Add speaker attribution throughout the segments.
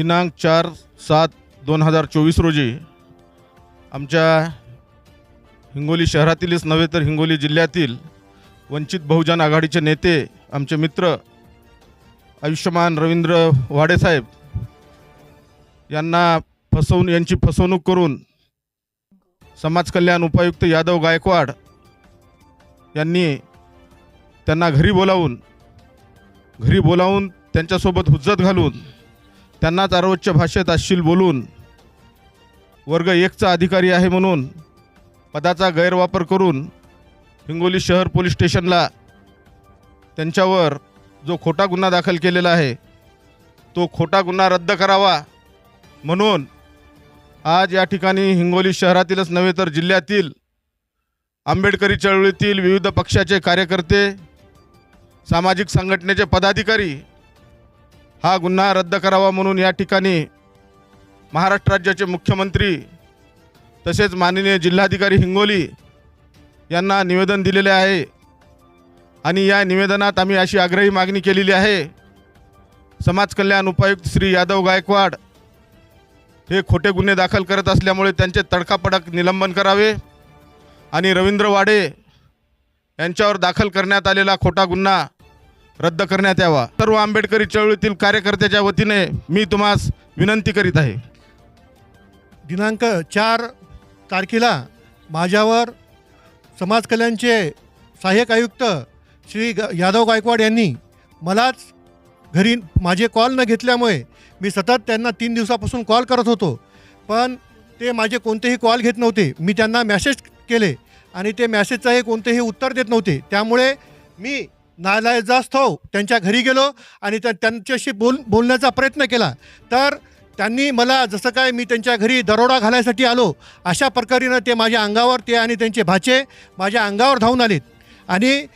Speaker 1: दिनांक चार सात दोन हजार चोवीस रोजी आमच्या हिंगोली शहरातीलच नव्हे तर हिंगोली जिल्ह्यातील वंचित बहुजन आघाडीचे नेते आमचे मित्र आयुष्यमान रवींद्र वाडेसाहेब यांना फसवून यांची फसवणूक करून समाज कल्याण उपायुक्त यादव गायकवाड यांनी त्यांना घरी बोलावून घरी बोलावून त्यांच्यासोबत हुज्जत घालून त्यांनाच सर्वोच्च भाषेत असशील बोलून वर्ग एकचा अधिकारी आहे म्हणून पदाचा गैरवापर करून हिंगोली शहर पोलीस स्टेशनला त्यांच्यावर जो खोटा गुन्हा दाखल केलेला आहे तो खोटा गुन्हा रद्द करावा म्हणून आज या ठिकाणी हिंगोली शहरातीलच नव्हे तर जिल्ह्यातील आंबेडकरी चळवळीतील विविध पक्षाचे कार्यकर्ते सामाजिक संघटनेचे पदाधिकारी हा गुन्हा रद्द करावा म्हणून या ठिकाणी महाराष्ट्र राज्याचे मुख्यमंत्री तसेच माननीय जिल्हाधिकारी हिंगोली यांना निवेदन दिलेले आहे. आणि या निवेदनात आम्ही अशी आग्रही मागणी केलेली आहे. समाज कल्याण उपायुक्त श्री यादव गायकवाड हे खोटे गुन्हे दाखल करत असल्यामुळे त्यांचे तडकापडक निलंबन करावे आणि रवींद्र वाडे यांच्यावर दाखल करण्यात आलेला खोटा गुन्हा रद्द करण्यात यावा. सर्व आंबेडकरी चळवळीतील कार्यकर्त्याच्या वतीने मी तुम्हास विनंती करीत आहे.
Speaker 2: दिनांक चार तारखेला माझ्यावर समाज कल्याणचे सहाय्यक आयुक्त श्री ग यादव गायकवाड यांनी मलाच घरी माझे कॉल न घेतल्यामुळे मी सतत त्यांना तीन दिवसापासून कॉल करत होतो. पण ते माझे कोणतेही कॉल घेत नव्हते. मी त्यांना मॅसेज केले आणि ते मॅसेजचंही कोणतेही उत्तर देत नव्हते. त्यामुळे मी नालायजास्तव हो. त्यांच्या घरी गेलो आणि त्या त्यांच्याशी बोल बोलण्याचा प्रयत्न केला. तर त्यांनी मला जसं काय मी त्यांच्या घरी दरोडा घालायसाठी आलो अशा प्रकारेनं ते माझ्या अंगावर ते आणि त्यांचे भाचे माझ्या अंगावर धावून आलेत. आणि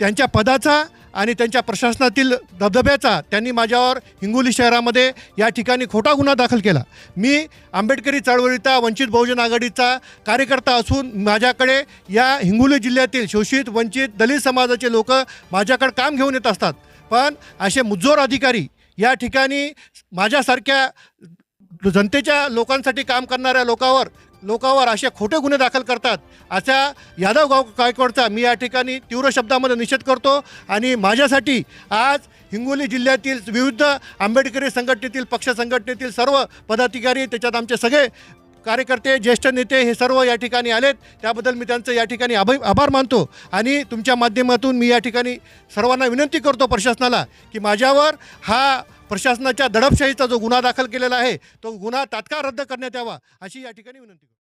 Speaker 2: त्यांच्या पदाचा आणि त्यांच्या प्रशासनातील धबधब्याचा त्यांनी माझ्यावर हिंगोली शहरामध्ये या ठिकाणी खोटा गुन्हा दाखल केला. मी आंबेडकरी चळवळीचा वंचित बहुजन आघाडीचा कार्यकर्ता असून माझ्याकडे या हिंगोली जिल्ह्यातील शोषित वंचित दलित समाजाचे लोक माझ्याकडे काम घेऊन येत असतात. पण असे मुज्जोर अधिकारी या ठिकाणी माझ्यासारख्या जनतेच्या लोकांसाठी काम करणाऱ्या लोकांवर लोकांवर असे खोटे गुन्हे दाखल करतात. अशा यादव गाव गायकवाडचा मी या ठिकाणी तीव्र शब्दामध्ये निषेध करतो आणि माझ्यासाठी आज हिंगोली जिल्ह्यातील विविध आंबेडकरी संघटनेतील पक्ष संघटनेतील सर्व पदाधिकारी त्याच्यात आमचे सगळे कार्यकर्ते ज्येष्ठ नेते हे सर्व या ठिकाणी आलेत. त्याबद्दल मी त्यांचं या ठिकाणी आभार आभार मानतो आणि तुमच्या माध्यमातून मी या ठिकाणी सर्वांना विनंती करतो प्रशासनाला की माझ्यावर हा प्रशासनाच्या दडपशाहीचा जो गुन्हा दाखल केलेला आहे तो गुन्हा तात्काळ रद्द करण्यात यावा अशी या ठिकाणी विनंती